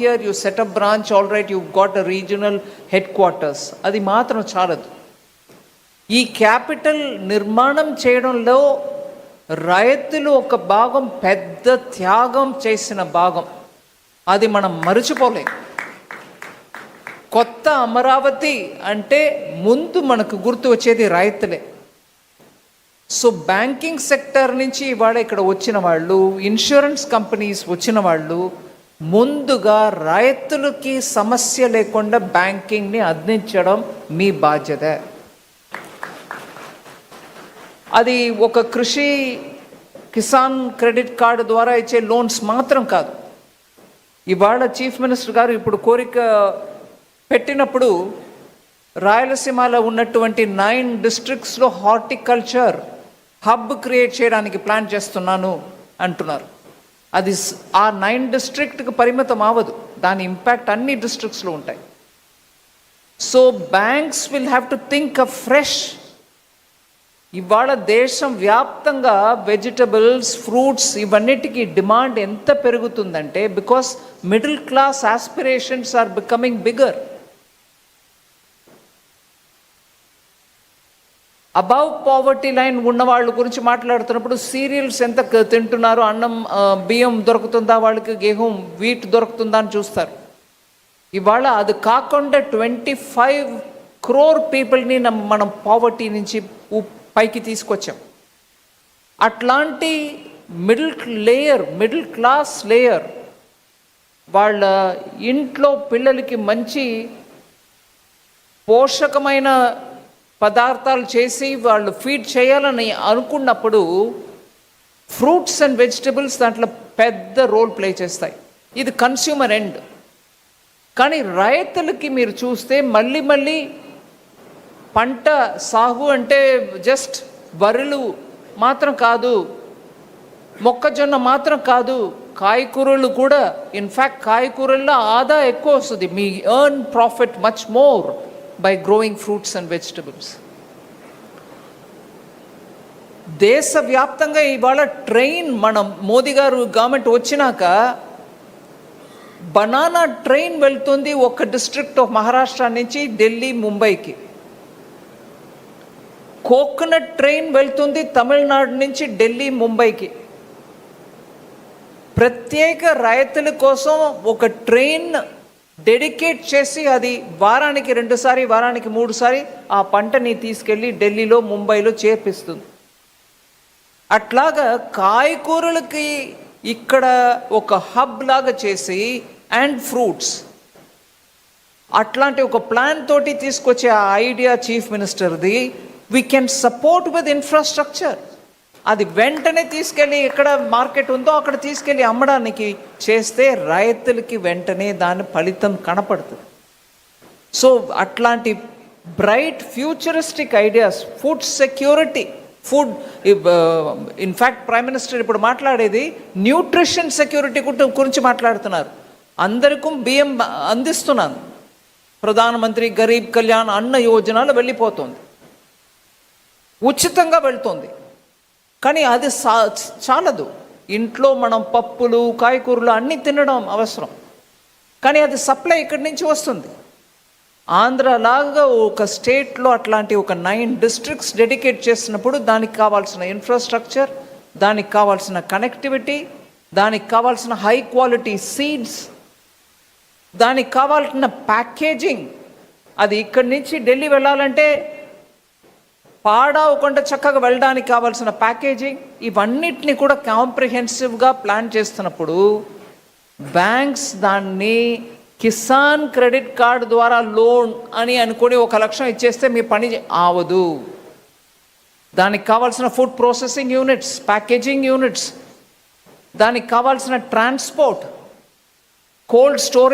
Here you set up branch all right you got a regional headquarters అది మాత్రం చాలదు. ఈ క్యాపిటల్ నిర్మాణం చేయడంలో రైతులు ఒక భాగం పెద్ద త్యాగం చేసిన భాగం. అది మనం మరచిపోలేం. కొత్త అమరావతి అంటే ముందు మనకు గుర్తు వచ్చేది రైతులే సో బ్యాంకింగ్ సెక్టర్ నుంచి ఇవాళ ఇక్కడ వచ్చిన వాళ్ళు ఇన్సూరెన్స్ కంపెనీస్ వచ్చిన వాళ్ళు ముందుగా రైతులకి సమస్య లేకుండా బ్యాంకింగ్ని అందించడం మీ బాధ్యత. అది ఒక కృషి కిసాన్ క్రెడిట్ కార్డు ద్వారా ఇచ్చే లోన్స్ మాత్రం కాదు. ఇవాళ చీఫ్ మినిస్టర్ గారు ఇప్పుడు కోరిక పెట్టినప్పుడు రాయలసీమలో ఉన్నటువంటి నైన్ డిస్ట్రిక్ట్స్లో హార్టికల్చర్ హబ్ క్రియేట్ చేయడానికి ప్లాన్ చేస్తున్నాను అంటున్నారు. అది ఆ నైన్ డిస్ట్రిక్ట్కి పరిమితం అవ్వదు. దాని ఇంపాక్ట్ అన్ని డిస్ట్రిక్ట్స్లో ఉంటాయి. So banks will have to think a fresh ఇవాళ దేశం వ్యాప్తంగా వెజిటబుల్స్ ఫ్రూట్స్ ఇవన్నిటికీ డిమాండ్ ఎంత పెరుగుతుందంటే because middle class aspirations are becoming bigger. Above poverty line ఉన్న వాళ్ళ గురించి మాట్లాడుతున్నప్పుడు సీరియల్స్ ఎంత తింటున్నారు? అన్నం బియ్యం దొరుకుతుందా వాళ్ళకి? గేహం వీట్ దొరుకుతుందా అని చూస్తారు. ఇవాళ అది కాకుండా ట్వంటీ ఫైవ్ క్రోర్ పీపుల్ని మనం పావర్టీ నుంచి పైకి తీసుకొచ్చాం. అట్లాంటి middle layer middle class layer వాళ్ళ ఇంట్లో పిల్లలకి మంచి పోషకమైన పదార్థాలు చేసి వాళ్ళు ఫీడ్ చేయాలని అనుకున్నప్పుడు ఫ్రూట్స్ అండ్ వెజిటబుల్స్ దాంట్లో పెద్ద రోల్ ప్లే చేస్తాయి. ఇది కన్స్యూమర్ ఎండ్ కానీ రైతులకి మీరు చూస్తే మళ్ళీ మళ్ళీ పంట సాగు అంటే జస్ట్ వరులు మాత్రం కాదు మొక్కజొన్న మాత్రం కాదు కాయకూరలు కూడా ఇన్ఫ్యాక్ట్ కాయకూరల్లో ఆదా ఎక్కువ వస్తుంది. మీ earn profit much more by growing fruits and vegetables దేశవ్యాప్తంగా ఇవాళ ట్రైన్ మనం మోదీ గారు గవర్నమెంట్ వచ్చినాక బనానా ట్రైన్ వెళ్తుంది ఒక డిస్ట్రిక్ట్ ఆఫ్ మహారాష్ట్ర నుంచి ఢిల్లీ ముంబైకి. కోకోనట్ ట్రైన్ వెళ్తుంది తమిళనాడు నుంచి ఢిల్లీ ముంబైకి. ప్రత్యేక రైతుల కోసం ఒక ట్రైన్ డెడికేట్ చేసి అది వారానికి రెండుసారి వారానికి మూడుసారి ఆ పంటని తీసుకెళ్ళి ఢిల్లీలో ముంబైలో చేర్పిస్తుంది. అట్లాగా కాయకూరలకి ఇక్కడ ఒక హబ్ లాగా చేసి అండ్ ఫ్రూట్స్ అట్లాంటి ఒక ప్లాన్ తోటి తీసుకొచ్చే ఆ idea chief మినిస్టర్ది we can support with infrastructure అది వెంటనే తీసుకెళ్ళి ఎక్కడ మార్కెట్ ఉందో అక్కడ తీసుకెళ్ళి అమ్మడానికి చేస్తే రైతులకి వెంటనే దాని ఫలితం కనపడుతుంది. సో అట్లాంటి bright futuristic ideas food security food in fact prime minister ఇప్పుడు మాట్లాడేది న్యూట్రిషన్ సెక్యూరిటీ గురించి మాట్లాడుతున్నారు. అందరికీ బియ్యం అందిస్తున్నాను. ప్రధానమంత్రి గరీబ్ కళ్యాణ్ అన్న యోజనలు వెళ్ళిపోతుంది. ఉచితంగా వెళ్తుంది. కానీ అది సా చాలదు. ఇంట్లో మనం పప్పులు కాయకూరలు అన్నీ తినడం అవసరం. కానీ అది సప్లై ఇక్కడి నుంచి వస్తుంది. ఆంధ్రలాగా ఒక స్టేట్లో అట్లాంటి ఒక నైన్ డిస్ట్రిక్ట్స్ డెడికేట్ చేసినప్పుడు దానికి కావాల్సిన ఇన్ఫ్రాస్ట్రక్చర్ దానికి కావాల్సిన కనెక్టివిటీ దానికి కావాల్సిన హై క్వాలిటీ సీడ్స్ దానికి కావాల్సిన ప్యాకేజింగ్. అది ఇక్కడి నుంచి ఢిల్లీ వెళ్ళాలంటే పాడవకుండా చక్కగా వెళ్ళడానికి కావాల్సిన ప్యాకేజింగ్ ఇవన్నిటిని కూడా కాంప్రిహెన్సివ్గా ప్లాన్ చేస్తున్నప్పుడు బ్యాంక్స్ దాన్ని కిసాన్ క్రెడిట్ కార్డ్ ద్వారా లోన్ అని అనుకుని ఒక లక్షం ఇచ్చేస్తే మీ పని ఆవదు. దానికి కావాల్సిన food processing units packaging units దానికి కావాల్సిన ట్రాన్స్పోర్ట్ కోల్డ్ స్టోరేజ్